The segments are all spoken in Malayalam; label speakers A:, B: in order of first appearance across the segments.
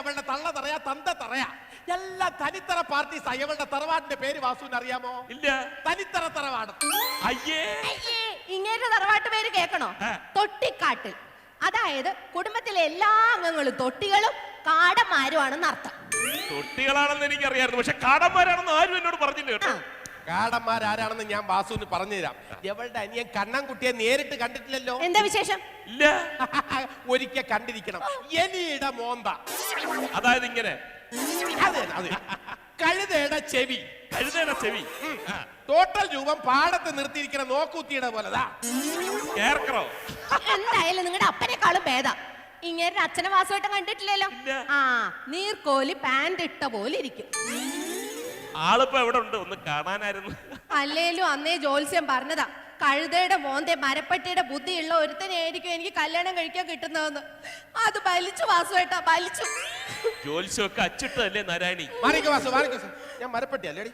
A: അവളുടെ തള്ള തറയാ തന്ത തറയാ. എല്ലാ തനിത്തറ പാർട്ടീസ് അയവളുടെ തറവാടിന്റെ പേര് വാസുവിന് അറിയാമോ?
B: ഇല്ല.
A: തനിത്തറ തറവാട്.
B: അയ്യേ.
C: അയ്യേ, ഇങ്ങേരുടെ തറവാട്ട് പേര് കേൾക്കണോ. തൊട്ടിക്കാട്ടിൽ. അതായത് കുടുംബത്തിലെ എല്ലാ അംഗങ്ങളും തൊട്ടികളും കാടന്മാരുമാണെന്ന് അർത്ഥം
B: തൊട്ടികളാണെന്ന് എനിക്കറിയായിരുന്നു. പക്ഷെ കാടന്മാരാണെന്ന് ആരും എന്നോട് പറഞ്ഞില്ല കേട്ടോ.
A: കാടന്മാരാരാണെന്ന് ഞാൻ വാസുവിന് പറഞ്ഞുതരാം. എവളുടെ അനിയൻ കണ്ണൻകുട്ടിയെ നേരിട്ട് കണ്ടിട്ടില്ലല്ലോ?
C: എന്താ വിശേഷം?
B: ഇല്ല.
A: ഒരിക്കൽ കണ്ടിരിക്കണം. എലിയുടെ മോന്ത.
B: അതായത് ഇങ്ങനെ.
A: അതെ അതെ. കഴുതയുടെ ചെവി.
B: കഴുതയുടെ ചെവി.
A: ടോട്ടൽ രൂപം പാടത്ത് നിർത്തിയിരിക്കുന്ന നോക്കൂത്തിയുടെ പോലെതാ.
B: കേർക്കറോ
C: എന്തായാലും നിങ്ങളുടെ അപ്പനേക്കാളും ഭേദം. ഇങ്ങനെ അച്ഛനെ വാസുവായിട്ട് കണ്ടിട്ടില്ലല്ലോ? ആ നീർക്കോലി പാന്റ് ഇട്ട പോലെ ഇരിക്കും.
B: ആളിപ്പോ എവിടെ ഉണ്ട്? ഒന്ന് കാണാനായിരുന്നു.
C: അല്ലേലും അന്നേ ജോത്സ്യം പറഞ്ഞതാ കഴുതയുടെ മോന്തെ മരപ്പട്ടിയുടെ ബുദ്ധിയുള്ള ഒരുത്തനെയായിരിക്കും എനിക്ക് കല്യാണം കഴിക്കാൻ കിട്ടുന്നതെന്ന്. അത് ബലിച്ചു വാസുവേട്ടാ ബലിച്ചു
B: ജോത്സ്യമൊക്കെ അച്ചിട്ടല്ലേ നാരായണി?
A: മാറിക്ക വാസു മാറിക്ക വാസു. ഞാൻ മരപ്പെട്ടി അല്ലേടി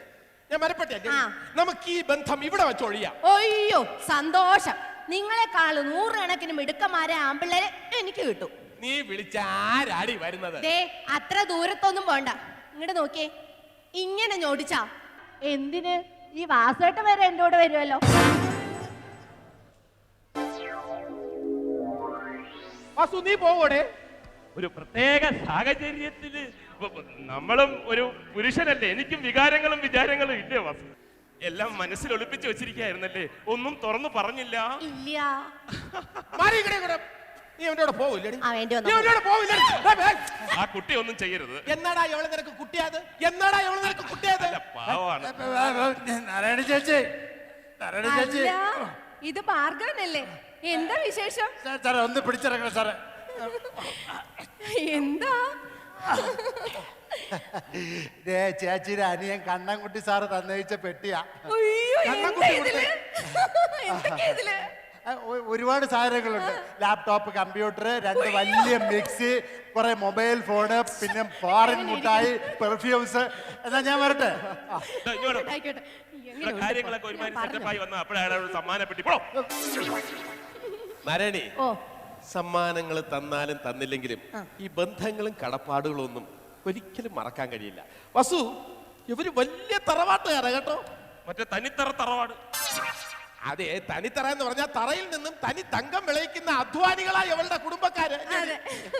A: ഞാൻ മരപ്പെട്ടി അല്ലേ
C: ആ.
A: നമുക്ക് ഈ ബന്ധം ഇവിടെ വെച്ചൊഴിയാം
C: ഒയ്യോ സന്തോഷം. നിങ്ങളെക്കാൾ നൂറുകണക്കിന് മിടുക്കന്മാരെ ആമ്പിള്ളേരെ എനിക്ക് കിട്ടും.
A: നീ വിളിച്ച ആരാടി വരുന്നത്?
C: ദേ അത്ര ദൂരത്തൊന്നും പോണ്ട. ഇങ്ങോട്ട് നോക്കിയേ. ഇങ്ങനെ ഞോടിച്ചാ. എന്തിന്? ഈ വാസേട്ട വരെ എന്റെ കൂടെ വരുമല്ലോ
A: വാസു നീ പോവോടെ.
B: ഒരു പ്രത്യേക സാഹചര്യത്തിൽ നമ്മളും ഒരു പുരുഷനല്ലേ? എനിക്കും വികാരങ്ങളും വിചാരങ്ങളും ഇല്ലേ വാസു? എല്ലാം മനസ്സിൽ ഒളിപ്പിച്ചു വെച്ചിരിക്കായിരുന്നല്ലേ ഒന്നും തുറന്നു പറഞ്ഞില്ല.
C: ഇല്ല.
A: നീ
C: ആ വേണ്ടി
A: നീ
C: വന്നു
A: പോവില്ലേടി.
B: ആ കുട്ടി ഒന്നും ചെയ്യരുത്.
A: എന്നാടാ എവളെ നിനക്ക് കുട്ടിയത് എന്നാടാ എവളെ നിനക്ക് കുട്ടിയത്
B: അല്ല, പാവാണ്.
D: നാരായണ ചേച്ചി. നാരായണ ചേച്ചി.
C: അല്ല ഇത് ഭാർഗവനല്ലേ എന്താ വിശേഷം?
D: സാർ, സാറേ ഒന്ന് പിടിച്ചിറങ്ങണം സാറേ.
C: എന്താ?
D: ദേ ചേച്ചിയുടെ അനിയൻ കണ്ണൻകുട്ടി സാറ് തന്നയിച്ച പെട്ടിയാ.
C: അയ്യോ എന്താ
A: കണ്ണൻകുട്ടി
C: ഇതിൽ എന്തൊക്കെയാ
D: ഇതിൽ? ഒരുപാട് സാധനങ്ങളുണ്ട്. ലാപ്ടോപ്പ് കമ്പ്യൂട്ടർ രണ്ട് വലിയ മിക്സി കുറെ മൊബൈൽ ഫോണ് പിന്നെ ഫോറിൻ മുട്ടായി പെർഫ്യൂംസ് എന്നാ ഞാൻ വരട്ടെ?
B: കാര്യങ്ങളൊക്കെ ഒരുമാതിരി
C: ഞാൻ പറഞ്ഞു.
B: സെറ്റപ്പായി വന്ന അപ്പോഴാണ് ഒരു സമ്മാനപ്പെട്ടി. പോടോ.
A: മരണി
C: ഓ.
A: സമ്മാനങ്ങൾ തന്നാലും തന്നില്ലെങ്കിലും ഈ ബന്ധങ്ങളും കടപ്പാടുകളും ഒന്നും ഒരിക്കലും മറക്കാൻ കഴിയില്ല. വസു ഇവർ വലിയ തറവാട്ടുകാരാ കേട്ടോ.
B: മറ്റേ തനിത്തറ തറവാട്.
A: അതെ തനിത്തറ എന്ന് പറഞ്ഞാൽ തറയിൽ നിന്നും തനി തങ്കം വിളയിക്കുന്ന അധ്വാനികളായ അവളുടെ കുടുംബക്കാര്.